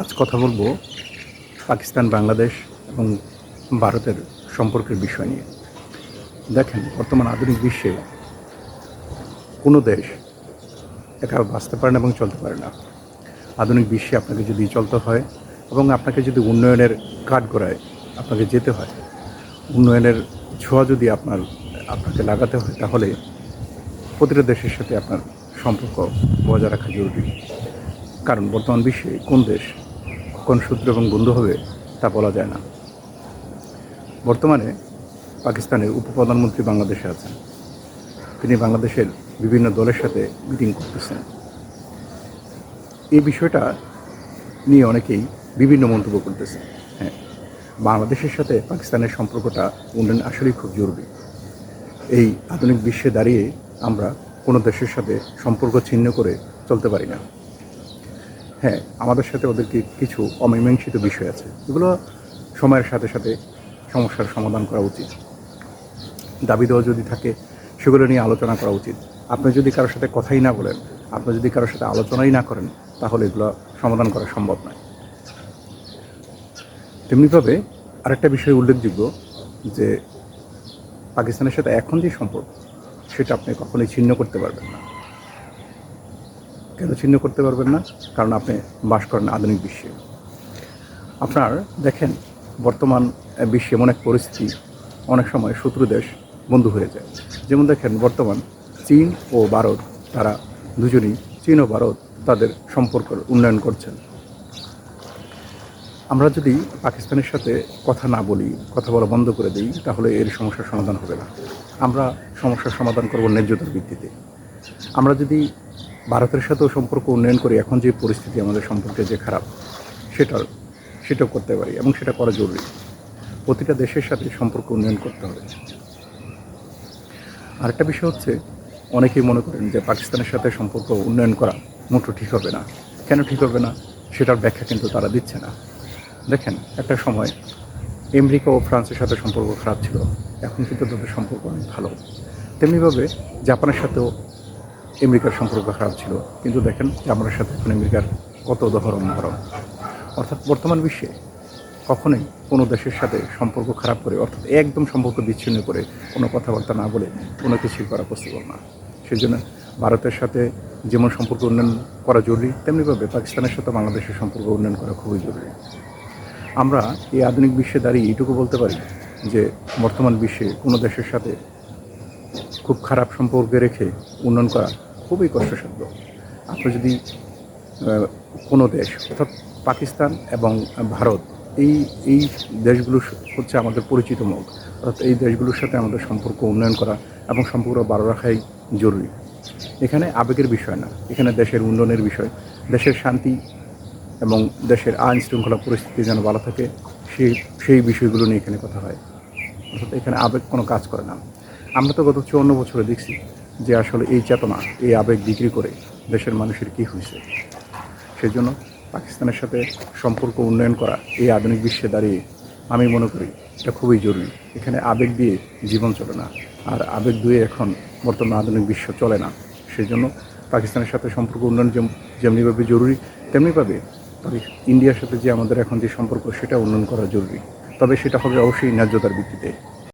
আজ কথা বলব পাকিস্তান, বাংলাদেশ এবং ভারতের সম্পর্কের বিষয় নিয়ে। দেখেন, বর্তমান আধুনিক বিশ্বে কোনো দেশ একা বাঁচতে পারে না এবং চলতে পারে না। আধুনিক বিশ্বে আপনাকে যদি চলতে হয় এবং আপনাকে যদি উন্নয়নের কাঠগড়ায় আপনাকে যেতে হয়, উন্নয়নের ছোঁয়া যদি আপনার, আপনাকে লাগাতে হয়, তাহলে প্রতিটা দেশের সাথে আপনার সম্পর্ক বজায় রাখা জরুরি। কারণ বর্তমান বিশ্বে কোন দেশ কোন সূত্র এবং বন্ধু হবে তা বলা যায় না। বর্তমানে পাকিস্তানের উপপ্রধানমন্ত্রী বাংলাদেশে আছেন। তিনি বাংলাদেশের বিভিন্ন দলের সাথে মিটিং করতেছেন। এই বিষয়টা নিয়ে অনেকেই বিভিন্ন মন্তব্য করতেছে হ্যাঁ বাংলাদেশের সাথে পাকিস্তানের সম্পর্কটা উন্নয়ন আসলেই খুব জরুরি। এই আধুনিক বিশ্বে দাঁড়িয়ে আমরা কোনো দেশের সাথে সম্পর্ক ছিন্ন করে চলতে পারি না। হ্যাঁ আমাদের সাথে ওদেরকে কিছু অমীমাংসিত বিষয় আছে? এগুলো সময়ের সাথে সাথে সমস্যার সমাধান করা উচিত। দাবি দেওয়া যদি থাকে, সেগুলো নিয়ে আলোচনা করা উচিত। আপনি যদি কারোর সাথে কথাই না বলেন, আপনি যদি কারোর সাথে আলোচনাই না করেন, তাহলে এগুলো সমাধান করা সম্ভব নয়। তেমনিভাবে আরেকটা বিষয় উল্লেখযোগ্য, যে পাকিস্তানের সাথে এখন যে সম্পর্ক, সেটা আপনি কখনোই ছিন্ন করতে পারবেন না। ছিন্ন করতে পারবেন না? কারণ আপনি বাস করেন আধুনিক বিশ্বে। আপনার, দেখেন, বর্তমান বিশ্বে এমন এক পরিস্থিতি, অনেক সময় শত্রু দেশ বন্ধু হয়ে যায়। যেমন দেখেন, বর্তমান চীন ও ভারত, তারা দুজনই চীন ও ভারত তাদের সম্পর্ক উন্নয়ন করছেন। আমরা যদি পাকিস্তানের সাথে কথা না বলি, কথা বলা বন্ধ করে দিই, তাহলে এর সমস্যার সমাধান হবে না। আমরা সমস্যার সমাধান করব ন্যায্যতার ভিত্তিতে। আমরা যদি ভারতের সাথেও সম্পর্ক উন্নয়ন করি, এখন যে পরিস্থিতি আমাদের সম্পর্কে যে খারাপ, সেটার, সেটাও করতে পারি এবং সেটা করা জরুরি। প্রতিটা দেশের সাথে সম্পর্ক উন্নয়ন করতে হবে। আরেকটা বিষয় হচ্ছে, অনেকেই মনে করেন যে পাকিস্তানের সাথে সম্পর্ক উন্নয়ন করা মোটো ঠিক হবে না। কেন ঠিক হবে না? সেটার ব্যাখ্যা কিন্তু তারা দিচ্ছে না। দেখেন, একটা সময় আমেরিকা ও ফ্রান্সের সাথে সম্পর্ক খারাপ ছিল, এখন কিন্তু তাদের সম্পর্ক অনেক ভালো। তেমনিভাবে জাপানের সাথেও আমেরিকার সম্পর্ক খারাপ ছিল। কিন্তু দেখেন জাপানের সাথে এখন আমেরিকার কত উদাহরণ উদাহরণ অর্থাৎ বর্তমান বিশ্বে কখনোই কোনো দেশের সাথে সম্পর্ক খারাপ করে, অর্থাৎ একদম সম্পর্ক বিচ্ছিন্ন করে কোনো কথাবার্তা না বলে কোনো কিছুই করা পসিবল না। সেই জন্য ভারতের সাথে যেমন সম্পর্ক উন্নয়ন করা জরুরি, তেমনিভাবে পাকিস্তানের সাথে বাংলাদেশের সম্পর্ক উন্নয়ন করা খুবই জরুরি। আমরা এই আধুনিক বিশ্বে দাঁড়িয়ে এইটুকু বলতে পারি যে বর্তমান বিশ্বে কোনো দেশের সাথে খুব খারাপ সম্পর্কে রেখে উন্নয়ন করা খুবই কষ্টসাধ্য। আপনি যদি কোনো দেশ, অর্থাৎ পাকিস্তান এবং ভারত, এই এই দেশগুলো হচ্ছে আমাদের পরিচিত মুখ। অর্থাৎ এই দেশগুলোর সাথে আমাদের সম্পর্ক উন্নয়ন করা এবং সম্পর্ক ভালো রাখাই জরুরি। এখানে আবেগের বিষয় না। এখানে দেশের উন্নয়নের বিষয়। দেশের শান্তি এবং দেশের আইন শৃঙ্খলা পরিস্থিতি যেন ভালো থাকে, সেই সেই বিষয়গুলো নিয়ে এখানে কথা হয়। অর্থাৎ এখানে আবেগ কোনো কাজ করে না। আমরা তো গত চুয়ান্ন বছরে দেখছি যে আসলে এই চেতনা, এই আবেগ বিক্রি করে দেশের মানুষের কী হয়েছে। সেই জন্য পাকিস্তানের সাথে সম্পর্ক উন্নয়ন করা, এই আধুনিক বিশ্বে দাঁড়িয়ে আমি মনে করি এটা খুবই জরুরি। এখানে আবেগ দিয়ে জীবন চলে না, আর আবেগ দিয়ে এখন বর্তমান আধুনিক বিশ্ব চলে না। সেই জন্য পাকিস্তানের সাথে সম্পর্ক উন্নয়ন যেমনিভাবে জরুরি, তেমনিভাবে ইন্ডিয়ার সাথে যে আমাদের এখন যে সম্পর্ক, সেটা উন্নয়ন করা জরুরি। তবে সেটা হবে অবশ্যই ন্যায্যতার ভিত্তিতে।